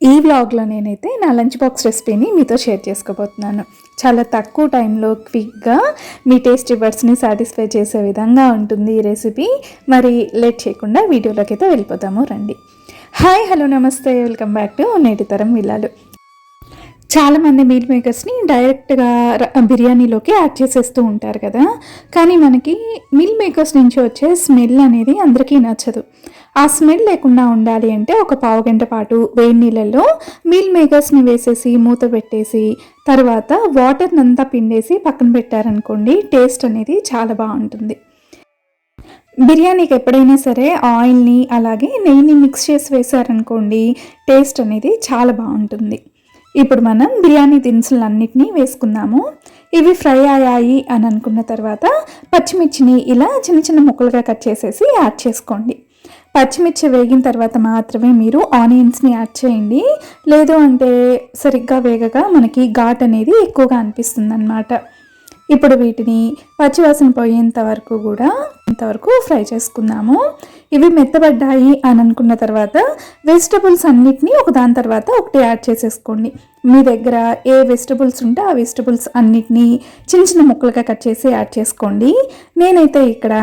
ఈ వ్లాగ్లో నేనైతే నా లంచ్ బాక్స్ రెసిపీని మీతో షేర్ చేసుకోబోతున్నాను. చాలా తక్కువ టైంలో క్విక్గా మీ టేస్ట్ బర్డ్స్ని సాటిస్ఫై చేసే విధంగా ఉంటుంది ఈ రెసిపీ. మరి లేట్ చేయకుండా వీడియోలోకి అయితే వెళ్ళిపోతాము రండి. హాయ్ హలో నమస్తే వెల్కమ్ బ్యాక్ టు నేటి తరం విల్లాలు. చాలామంది మీల్ మేకర్స్ని డైరెక్ట్గా బిర్యానీలోకి యాడ్ చేసేస్తూ ఉంటారు కదా. కానీ మనకి మీల్ మేకర్స్ నుంచి వచ్చే స్మెల్ అనేది అందరికీ నచ్చదు. ఆ స్మెల్ లేకుండా ఉండాలి అంటే ఒక పావు గంట పాటు వేడి నీళ్ళల్లో మీల్ మేకర్స్ని వేసేసి మూత పెట్టేసి తర్వాత వాటర్ని అంతా పిండేసి పక్కన పెట్టారనుకోండి టేస్ట్ అనేది చాలా బాగుంటుంది. బిర్యానీకి ఎప్పుడైనా సరే ఆయిల్ని అలాగే నెయ్యిని మిక్స్ చేసి వేశారనుకోండి టేస్ట్ అనేది చాలా బాగుంటుంది. ఇప్పుడు మనం బిర్యానీ దినుసులన్నిటినీ వేసుకుందాము. ఇవి ఫ్రై అయ్యాయి అని అనుకున్న తర్వాత పచ్చిమిర్చిని ఇలా చిన్న చిన్న ముక్కలుగా కట్ చేసేసి యాడ్ చేసుకోండి. పచ్చిమిర్చి వేగిన తర్వాత మాత్రమే మీరు ఆనియన్స్ని యాడ్ చేయండి. లేదు అంటే సరిగ్గా వేగగా మనకి ఘాట్ అనేది ఎక్కువగా అనిపిస్తుంది అనమాట ఇప్పుడు వీటిని పచ్చివాసన పోయేంత వరకు కూడా ఇంతవరకు ఫ్రై చేసుకుందాము. ఇవి మెత్తబడ్డాయి అని అనుకున్న తర్వాత వెజిటబుల్స్ అన్నిటినీ ఒక దాని తర్వాత ఒకటి యాడ్ చేసేసుకోండి. మీ దగ్గర ఏ వెజిటబుల్స్ ఉంటే ఆ వెజిటబుల్స్ అన్నిటినీ చిన్న చిన్న ముక్కలుగా కట్ చేసి యాడ్ చేసుకోండి. నేనైతే ఇక్కడ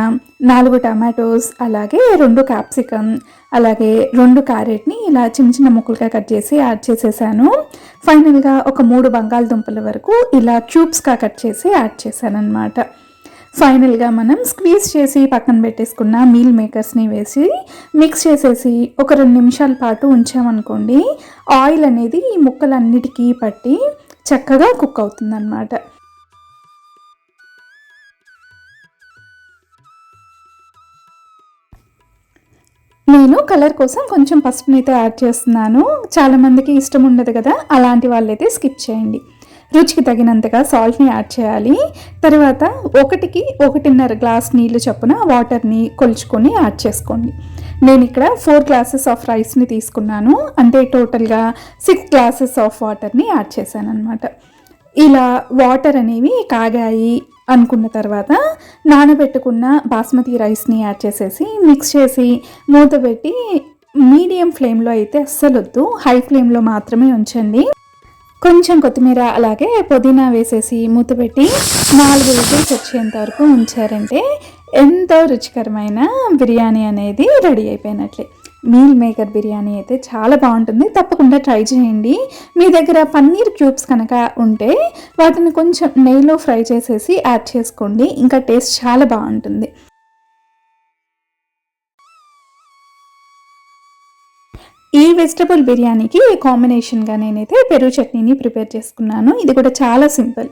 నాలుగు టమాటోస్ అలాగే రెండు క్యాప్సికమ్ అలాగే రెండు క్యారెట్ని ఇలా చిన్న చిన్న ముక్కలుగా కట్ చేసి యాడ్ చేసేసాను. ఫైనల్గా ఒక మూడు బంగాళదుంపల వరకు ఇలా క్యూబ్స్గా కట్ చేసి యాడ్ చేశాను అనమాట ఫైనల్గా మనం స్క్వీజ్ చేసి పక్కన పెట్టేసుకున్న మీల్ మేకర్స్ని వేసి మిక్స్ చేసేసి ఒక రెండు నిమిషాల పాటు ఉంచామనుకోండి ఆయిల్ అనేది ఈ ముక్కలన్నిటికీ పట్టి చక్కగా కుక్ అవుతుందన్నమాట. నేను కలర్ కోసం కొంచెం పసుపునైతే యాడ్ చేస్తున్నాను. చాలామందికి ఇష్టం ఉండదు కదా అలాంటి వాళ్ళైతే స్కిప్ చేయండి. రుచికి తగినంతగా సాల్ట్ని యాడ్ చేయాలి. తర్వాత ఒకటికి ఒకటిన్నర గ్లాస్ నీళ్ళు చొప్పున వాటర్ని కొలుచుకొని యాడ్ చేసుకోండి. నేను ఇక్కడ ఫోర్ గ్లాసెస్ ఆఫ్ రైస్ని తీసుకున్నాను. అంటే టోటల్గా సిక్స్ గ్లాసెస్ ఆఫ్ వాటర్ని యాడ్ చేశాను అనమాట ఇలా వాటర్ అనేవి కాగాయి అనుకున్న తర్వాత నానబెట్టుకున్న బాస్మతి రైస్ని యాడ్ చేసేసి మిక్స్ చేసి మూత పెట్టి మీడియం ఫ్లేమ్లో అయితే అస్సలు వద్దు హై ఫ్లేమ్లో మాత్రమే ఉంచండి. కొంచెం కొత్తిమీర అలాగే పుదీనా వేసేసి మూత పెట్టి నాలుగు విజిల్స్ వచ్చేంత వరకు ఉంచారంటే ఎంతో రుచికరమైన బిర్యానీ అనేది రెడీ అయిపోయినట్లే. మీల్ మేకర్ బిర్యానీ అయితే చాలా బాగుంటుంది. తప్పకుండా ట్రై చేయండి. మీ దగ్గర పన్నీర్ క్యూబ్స్ కనుక ఉంటే వాటిని కొంచెం నెయ్యిలో ఫ్రై చేసేసి యాడ్ చేసుకోండి. ఇంకా టేస్ట్ చాలా బాగుంటుంది. ఈ వెజిటబుల్ బిర్యానీకి కాంబినేషన్గా నేనైతే పెరుగు చట్నీని ప్రిపేర్ చేసుకున్నాను. ఇది కూడా చాలా సింపుల్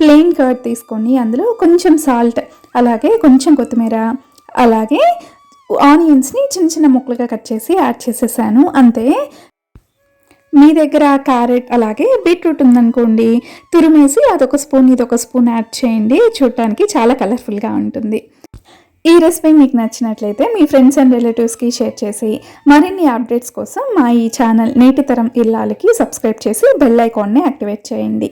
ప్లెయిన్ కర్డ్ తీసుకొని అందులో కొంచెం సాల్ట్ అలాగే కొంచెం కొత్తిమీర అలాగే ఆనియన్స్ని చిన్న చిన్న ముక్కలుగా కట్ చేసి యాడ్ చేసేసాను. అంతే. మీ దగ్గర క్యారెట్ అలాగే బీట్రూట్ ఉందనుకోండి తురిమేసి అదొక స్పూన్ ఇదొక స్పూన్ యాడ్ చేయండి. చూడటానికి చాలా కలర్ఫుల్గా ఉంటుంది. ఈ రెసిపీ మీకు నచ్చినట్లయితే మీ ఫ్రెండ్స్ అండ్ రిలేటివ్స్కి షేర్ చేసి మరిన్ని అప్డేట్స్ కోసం మా ఈ ఛానల్ నేటి తరం ఇల్లాలకి సబ్స్క్రైబ్ చేసి బెల్ ఐకాన్ని యాక్టివేట్ చేయండి.